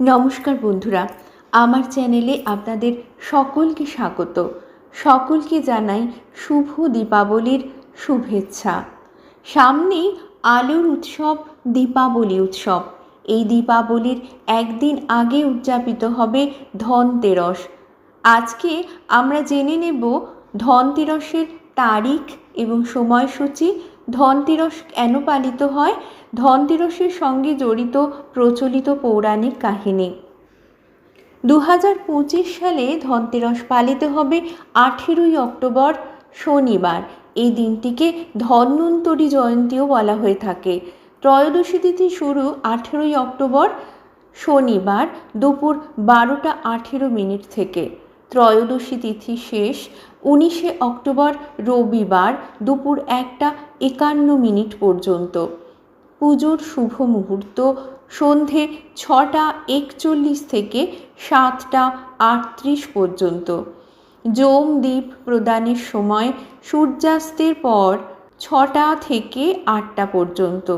নমস্কার বন্ধুরা, আমার চ্যানেলে আপনাদের সকলকে স্বাগত। সকলকে জানাই শুভ দীপাবলির শুভেচ্ছা। সামনেই আলোর উৎসব, দীপাবলি উৎসব। এই দীপাবলির একদিন আগে উদযাপিত হবে ধনতেরস। আজকে আমরা জেনে নেব ধনতেরসের তারিখ এবং সময়সূচি ধনতেরস কেন পালিত হয়। ধনতেরসের সঙ্গে জড়িত প্রচলিত পৌরাণিক কাহিনী। দু হাজার পঁচিশ সালে ধনতেরস পালিত হবে আঠেরোই অক্টোবর শনিবার। এই দিনটিকে ধন্বন্তরী জয়ন্তীও বলা হয়ে থাকে। ত্রয়োদশী তিথি শুরু আঠেরোই অক্টোবর শনিবার দুপুর বারোটা আঠেরো মিনিট থেকে। ত্রয়োদশী তিথি শেষ উনিশে অক্টোবর রবিবার দুপুর একটা একান্ন মিনিট পর্যন্ত। পুজোর শুভ মুহূর্ত সন্ধে ছটা একচল্লিশ থেকে সাতটা আটত্রিশ পর্যন্ত। যোম দ্বীপ প্রদানের সময় সূর্যাস্তের পর ছটা থেকে আটটা পর্যন্ত।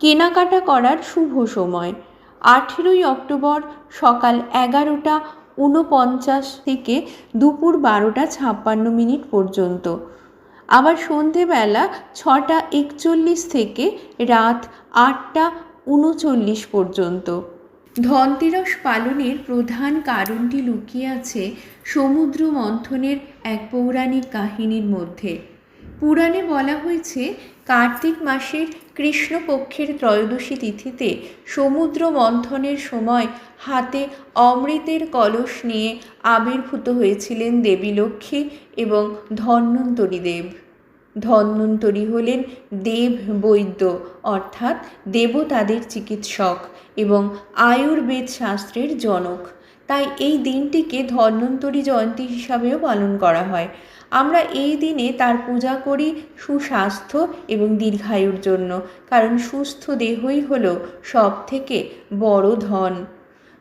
কেনাকাটা করার শুভ সময়। আঠেরোই অক্টোবর সকাল এগারোটা ঊনপঞ্চাশ থেকে দুপুর বারোটা ছাপ্পান্ন মিনিট পর্যন্ত। আবার সন্ধেবেলা ছটা একচল্লিশ থেকে রাত আটটা উনচল্লিশ পর্যন্ত। ধনতেরস পালনের প্রধান কারণটি লুকিয়ে আছে সমুদ্র মন্থনের এক পৌরাণিক কাহিনীর মধ্যে। পুরাণে বলা হয়েছে কার্তিক মাসের কৃষ্ণপক্ষের ত্রয়োদশী তিথিতে সমুদ্র মন্থনের সময় হাতে অমৃতের কলস নিয়ে আবির্ভূত হয়েছিলেন দেবী লক্ষ্মী এবং ধন্বন্তরী দেব। ধন্বন্তরী হলেন দেব বৈদ্য, অর্থাৎ দেবতাদের চিকিৎসক এবং আয়ুর্বেদ শাস্ত্রের জনক। তাই এই দিনটিকে ধন্বন্তরী জয়ন্তী হিসাবেও পালন করা হয়। আমরা এই দিনে তার পূজা করি সুস্বাস্থ্য এবং দীর্ঘায়ুর জন্য, কারণ সুস্থ দেহই হল সব থেকে বড় ধন।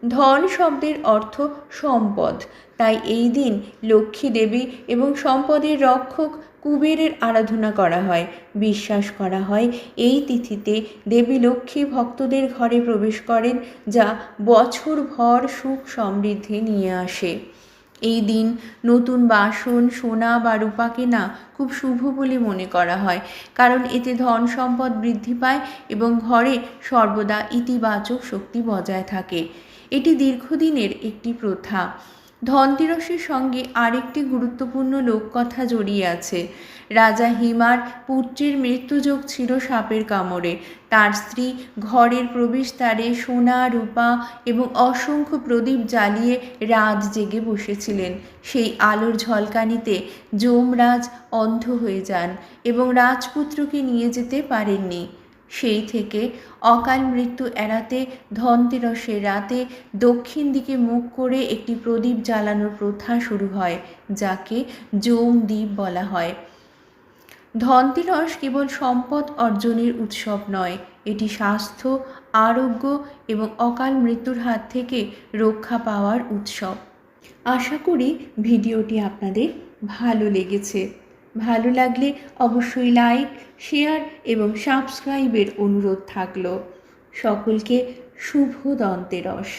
ধন শব্দের অর্থ সম্পদ। তাই এই দিন লক্ষ্মী দেবী এবং সম্পদের রক্ষক কুবেরের আরাধনা করা হয়। বিশ্বাস করা হয় এই তিথিতে দেবী লক্ষ্মী ভক্তদের ঘরে প্রবেশ করেন, যা বছরভর সুখ সমৃদ্ধি নিয়ে আসে। এই দিন নতুন বাসন, সোনা বা রূপা কেনা খুব শুভ বলে মনে করা হয়, কারণ এতে ধন সম্পদ বৃদ্ধি পায় এবং ঘরে সর্বদা ইতিবাচক শক্তি বজায় থাকে। এটি দীর্ঘদিনের একটি প্রথা। ধনতেরসের সঙ্গে আরেকটি গুরুত্বপূর্ণ লোককথা জড়িয়ে আছে। রাজা হিমার পুত্রের মৃত্যুযোগ ছিল সাপের কামড়ে। তার স্ত্রী ঘরের প্রবেশদ্বারে সোনা, রূপা এবং অসংখ্য প্রদীপ জ্বালিয়ে রাত জেগে বসেছিলেন। সেই আলোর ঝলকানিতে যমরাজ অন্ধ হয়ে যান এবং রাজপুত্রকে নিয়ে যেতে পারেননি। সেই থেকে অকাল মৃত্যু এড়াতে ধনতেরসের রাতে দক্ষিণ দিকে মুখ করে একটি প্রদীপ জ্বালানোর প্রথা শুরু হয়, যাকে যৌম দ্বীপ বলা হয়। ধনতেরস কেবল সম্পদ অর্জনের উৎসব নয়, এটি স্বাস্থ্য, আরোগ্য এবং অকাল মৃত্যুর হাত থেকে রক্ষা পাওয়ার উৎসব। আশা করি ভিডিওটি আপনাদের ভালো লেগেছে। ভালো লাগলে অবশ্যই লাইক শেয়ার এবং সাবস্ক্রাইবের অনুরোধ থাকল। সকলকে শুভ দন্তেরস।